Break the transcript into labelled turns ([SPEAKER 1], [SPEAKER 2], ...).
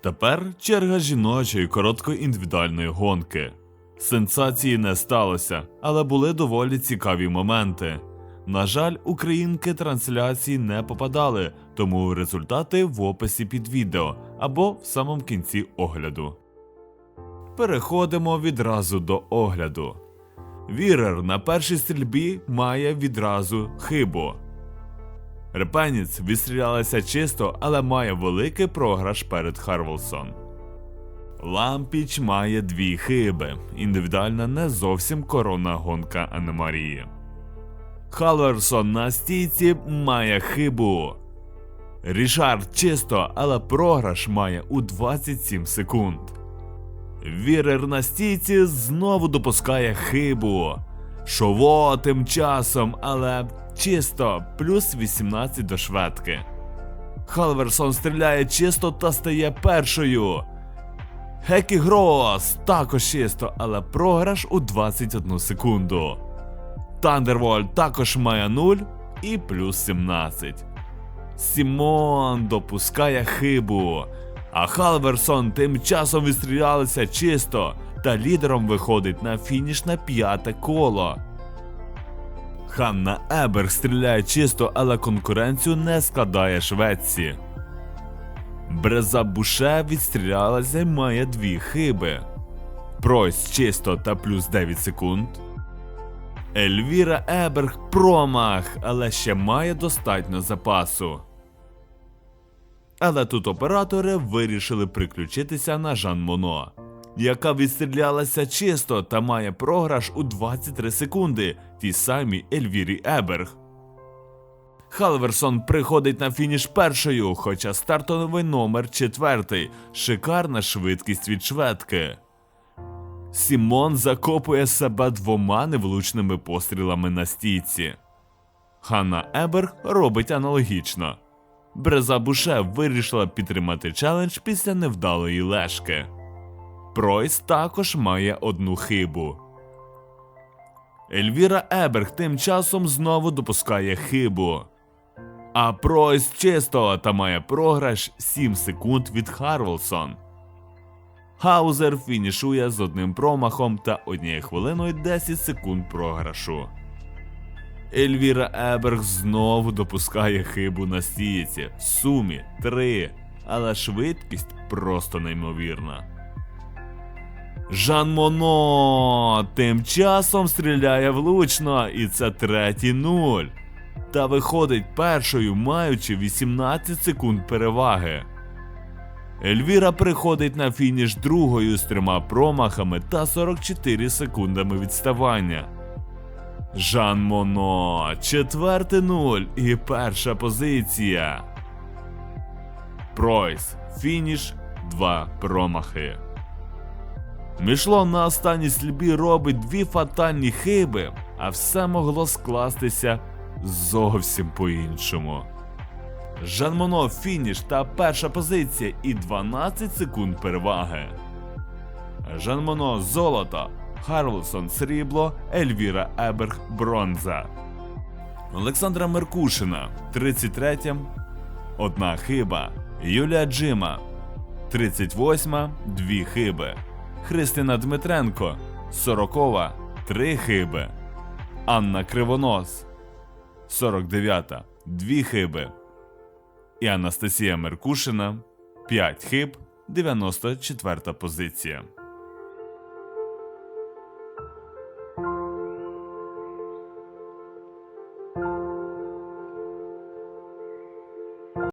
[SPEAKER 1] Тепер черга жіночої короткої індивідуальної гонки. Сенсації не сталося, але були доволі цікаві моменти. На жаль, українки трансляції не попадали, тому результати в описі під відео або в самому кінці огляду. Переходимо відразу до огляду. Вірер на першій стрільбі має відразу хибу. Репеніц відстрілялася чисто, але має великий програш перед Харвелсон. Лампіч має дві хиби. Індивідуальна не зовсім коронна гонка Анемарії. Халверсон на стійці має хибу. Рішард чисто, але програш має у 27 секунд. Вірер на стійці знову допускає хибу. Шово тим часом, але чисто плюс 18 до шведки. Халверсон стріляє чисто та стає першою. Гекі Грос також чисто, але програш у 21 секунду. Тандервольт також має 0 і плюс 17. Сімон допускає хибу. А Халверсон тим часом відстрілялися чисто та лідером виходить на фінішне п'яте коло. Ханна Еберг стріляє чисто, але конкуренцію не складає Швеції. Бреза Буше відстрілялася і має дві хиби. Пройс чисто та плюс 9 секунд. Ельвіра Еберг промах, але ще має достатньо запасу. Але тут оператори вирішили приключитися на Жан Моно, яка відстрілялася чисто та має програш у 23 секунди тій самій Ельвірі Еберг. Халверсон приходить на фініш першою, хоча стартовий номер четвертий. Шикарна швидкість від шведки. Сімон закопує себе двома невлучними пострілами на стійці. Ханна Еберг робить аналогічно. Бреза Буше вирішила підтримати челендж після невдалої лешки. Пройс також має одну хибу. Ельвіра Еберг тим часом знову допускає хибу. А Пройс чисто та має програш 7 секунд від Харвелсон. Хаузер фінішує з одним промахом та однією хвилиною 10 секунд програшу. Ельвіра Еберг знову допускає хибу на стійці. В сумі 3, але швидкість просто неймовірна. Жан Моно тим часом стріляє влучно, і це третій нуль. Та виходить першою, маючи 18 секунд переваги. Ельвіра приходить на фініш другою з трьома промахами та 44 секундами відставання. Жан Моно, четвертий нуль і перша позиція. Пройс, фініш, два промахи. Мішло на останній слібі робить дві фатальні хиби, а все могло скластися зовсім по-іншому. Жан Моно фініш та перша позиція і 12 секунд переваги. Жан Моно золото, Харлсон срібло, Ельвіра Еберг бронза. Олександра Меркушина 33 одна хиба. Юлія Джима 38 дві хиби. Христина Дмитренко 40 три хиби. Анна Кривонос 49 дві хиби. І Анастасія Меркушина 5 хиб 94 позиція.